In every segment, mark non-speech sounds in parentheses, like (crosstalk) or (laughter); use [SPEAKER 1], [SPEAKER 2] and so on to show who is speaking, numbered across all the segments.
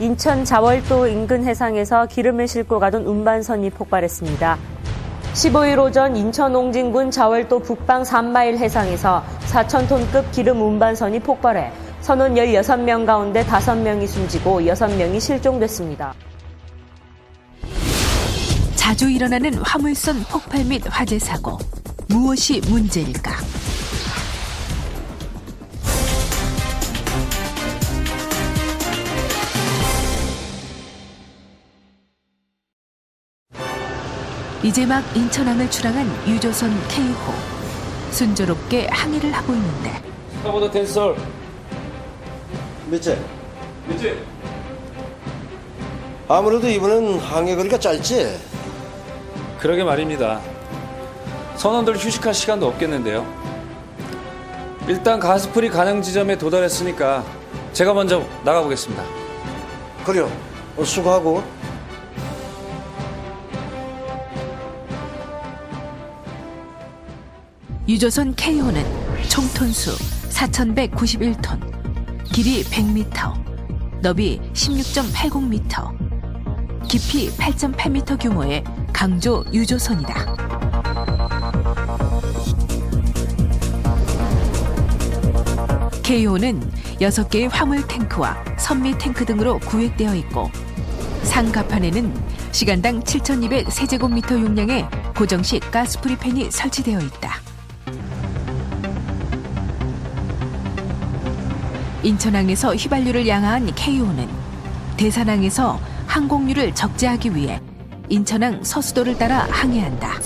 [SPEAKER 1] 인천 자월도 인근 해상에서 기름을 싣고 가던 운반선이 폭발했습니다. 15일 오전 인천 옹진군 자월도 북방 3마일 해상에서 4,000톤급 기름 운반선이 폭발해 선원 16명 가운데 5명이 숨지고 6명이 실종됐습니다.
[SPEAKER 2] 자주 일어나는 화물선 폭발 및 화재 사고. 무엇이 문제일까? 이제 막 인천항을 출항한 유조선 K호. 순조롭게 항해를 하고 있는데
[SPEAKER 3] 스타보드 텐솔
[SPEAKER 4] 몇째?
[SPEAKER 3] 그치?
[SPEAKER 4] 아무래도 이번엔 항해 거리가 짧지?
[SPEAKER 3] 그러게 말입니다 선원들 휴식할 시간도 없겠는데요 일단 가스풀이 가능 지점에 도달했으니까 제가 먼저 나가보겠습니다
[SPEAKER 4] 그래요. 어, 수고하고.
[SPEAKER 2] 유조선 K호는 총톤수 4,191톤, 길이 100m, 너비 16.80m, 깊이 8.8m 규모의 강조 유조선이다. K호는 6개의 화물 탱크와 선미 탱크 등으로 구획되어 있고 상가판에는 시간당 7,200세제곱미터 용량의 고정식 가스 프리팬이 설치되어 있다. 인천항에서 휘발유를 양화한 K호는 대산항에서 항공유를 적재하기 위해 인천항 서수도를 따라 항해한다.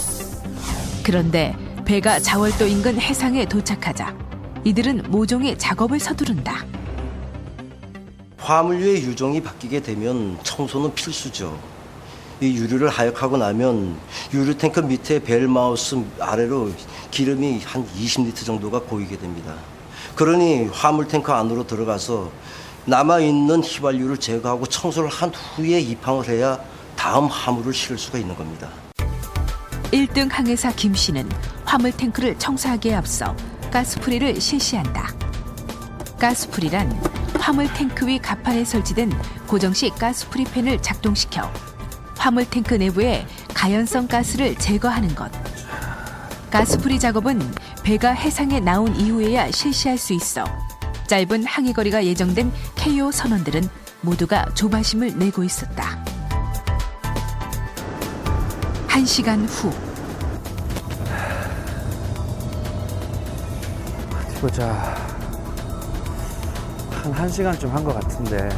[SPEAKER 2] 그런데 배가 자월도 인근 해상에 도착하자 이들은 모종의 작업을 서두른다.
[SPEAKER 4] 화물류의 유종이 바뀌게 되면 청소는 필수죠. 이 유류를 하역하고 나면 유류 탱크 밑에 벨마우스 아래로 기름이 한 20리터 정도가 고이게 됩니다. 그러니 화물 탱크 안으로 들어가서 남아 있는 휘발유를 제거하고 청소를 한 후에 입항을 해야 다음 화물을 실을 수가 있는 겁니다.
[SPEAKER 2] 1등 항해사 김 씨는 화물 탱크를 청소하기에 앞서 가스프리를 실시한다. 가스프리란 화물 탱크 위 가판에 설치된 고정식 가스프리 팬을 작동시켜 화물 탱크 내부의 가연성 가스를 제거하는 것. 가스프리 작업은 배가 해상에 나온 이후에야 실시할 수 있어 짧은 항해 거리가 예정된 KO 선원들은 모두가 조바심을 내고 있었다. 한 시간 후
[SPEAKER 5] 어디 보자. 한 1시간쯤 한것 같은데.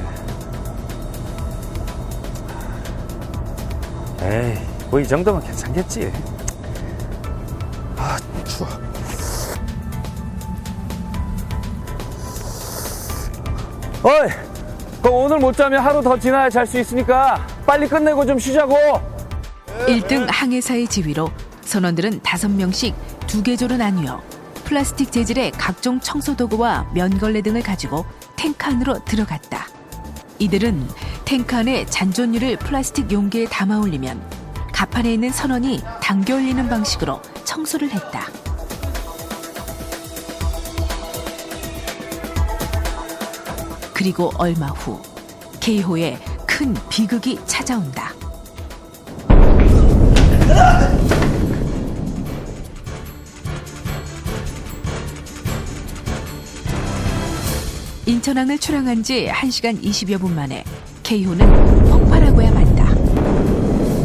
[SPEAKER 5] 에이, 뭐 이 정도면 괜찮겠지. 아, 추워. 어이! 그럼 오늘 못 자면 하루 더 지나야 잘 수 있으니까 빨리 끝내고 좀 쉬자고!
[SPEAKER 2] 1등 항해사의 지휘로 선원들은 다섯 명씩 두 개조로 나뉘어 플라스틱 재질의 각종 청소 도구와 면걸레 등을 가지고 탱크 안으로 들어갔다. 이들은 탱크 안에 잔존유를 플라스틱 용기에 담아 올리면 가판에 있는 선원이 당겨 올리는 방식으로 청소를 했다. 그리고 얼마 후 K호에 큰 비극이 찾아온다. 인천항을 출항한 지 1시간 20여 분 만에 K호는 폭발하고야 만다.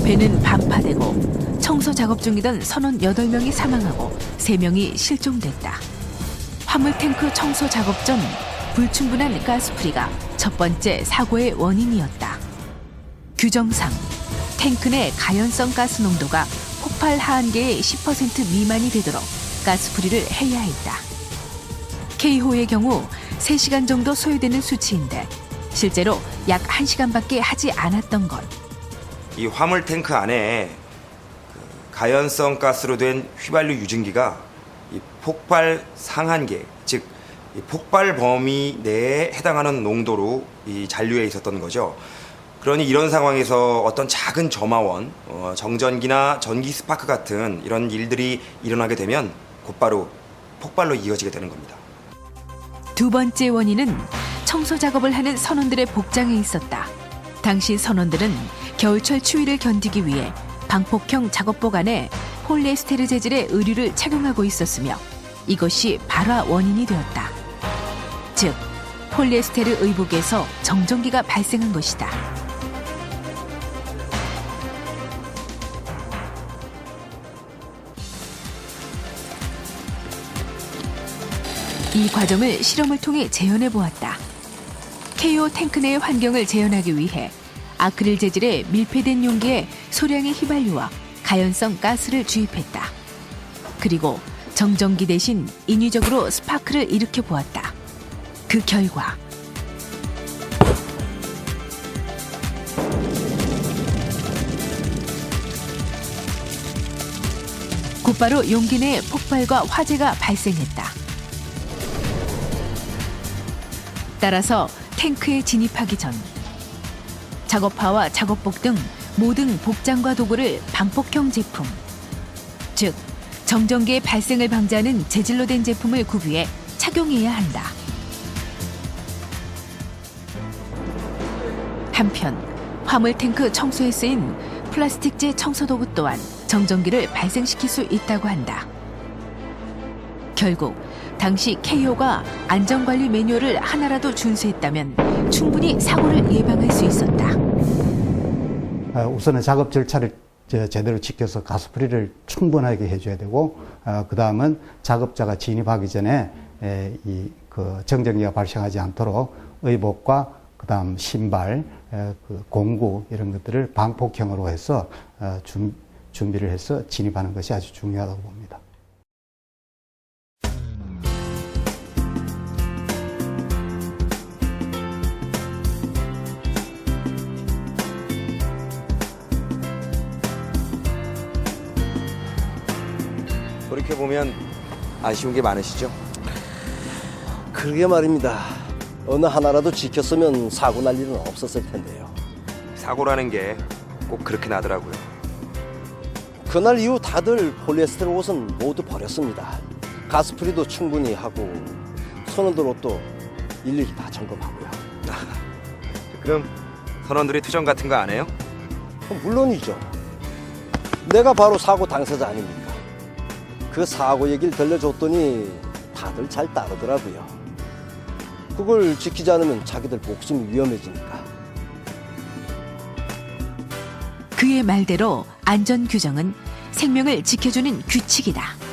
[SPEAKER 2] 배는 반파되고 청소 작업 중이던 선원 8명이 사망하고 3명이 실종됐다. 화물 탱크 청소 작업 전 불충분한 가스프리가 첫 번째 사고의 원인이었다. 규정상 탱크 내 가연성 가스 농도가 폭발 하한계의 10% 미만이 되도록 가스프리를 해야 했다. K호의 경우 3시간 정도 소요되는 수치인데 실제로 약 1시간밖에 하지 않았던 것.
[SPEAKER 6] 이 화물 탱크 안에 그 가연성 가스로 된 휘발유 유증기가 이 폭발 상한계, 즉이 폭발 범위 내에 해당하는 농도로 이 잔류해 있었던 거죠. 그러니 이런 상황에서 어떤 작은 점화원, 어, 정전기나 전기 스파크 같은 이런 일들이 일어나게 되면 곧바로 폭발로 이어지게 되는 겁니다.
[SPEAKER 2] 두 번째 원인은 청소 작업을 하는 선원들의 복장에 있었다. 당시 선원들은 겨울철 추위를 견디기 위해 방폭형 작업복 안에 폴리에스테르 재질의 의류를 착용하고 있었으며 이것이 발화 원인이 되었다. 즉, 폴리에스테르 의복에서 정전기가 발생한 것이다. 이 과정을 실험을 통해 재현해 보았다. KO 탱크 내의 환경을 재현하기 위해 아크릴 재질의 밀폐된 용기에 소량의 휘발유와 가연성 가스를 주입했다. 그리고 정전기 대신 인위적으로 스파크를 일으켜 보았다. 그 결과 곧바로 용기 내에 폭발과 화재가 발생했다. 따라서 탱크에 진입하기 전 작업화와 작업복 등 모든 복장과 도구를 방폭형 제품, 즉 정전기의 발생을 방지하는 재질로 된 제품을 구비해 착용해야 한다. 한편 화물 탱크 청소에 쓰인 플라스틱제 청소 도구 또한 정전기를 발생시킬 수 있다고 한다. 결국 당시 KO가 안전관리 매뉴얼을 하나라도 준수했다면 충분히 사고를 예방할 수 있었다.
[SPEAKER 7] 어, 우선은 작업 절차를 저- 제대로 지켜서 가스프리를 충분하게 해줘야 되고 그 다음은 작업자가 진입하기 전에 그 정전기가 발생하지 않도록 의복과 그 다음 신발, 공구 이런 것들을 방폭형으로 해서 어, 준, 준비를 해서 진입하는 것이 아주 중요하다고 봅니다.
[SPEAKER 6] 돌이켜보면 아쉬운 게 많으시죠?
[SPEAKER 4] 그러게 말입니다. 어느 하나라도 지켰으면 사고 날 일은 없었을 텐데요.
[SPEAKER 6] 사고라는 게 꼭 그렇게 나더라고요.
[SPEAKER 4] 그날 이후 다들 폴리에스테르 옷은 모두 버렸습니다. 가스프리도 충분히 하고 선원들 옷도 일일이 다 점검하고요. (laughs)
[SPEAKER 6] 그럼 선원들이 투정 같은 거 안 해요?
[SPEAKER 4] 물론이죠. 내가 바로 사고 당사자 아닙니까? 그 사고 얘기를 들려줬더니 다들 잘 따르더라고요. 그걸 지키지 않으면 자기들 목숨이 위험해지니까.
[SPEAKER 2] 그의 말대로 안전 규정은 생명을 지켜주는 규칙이다.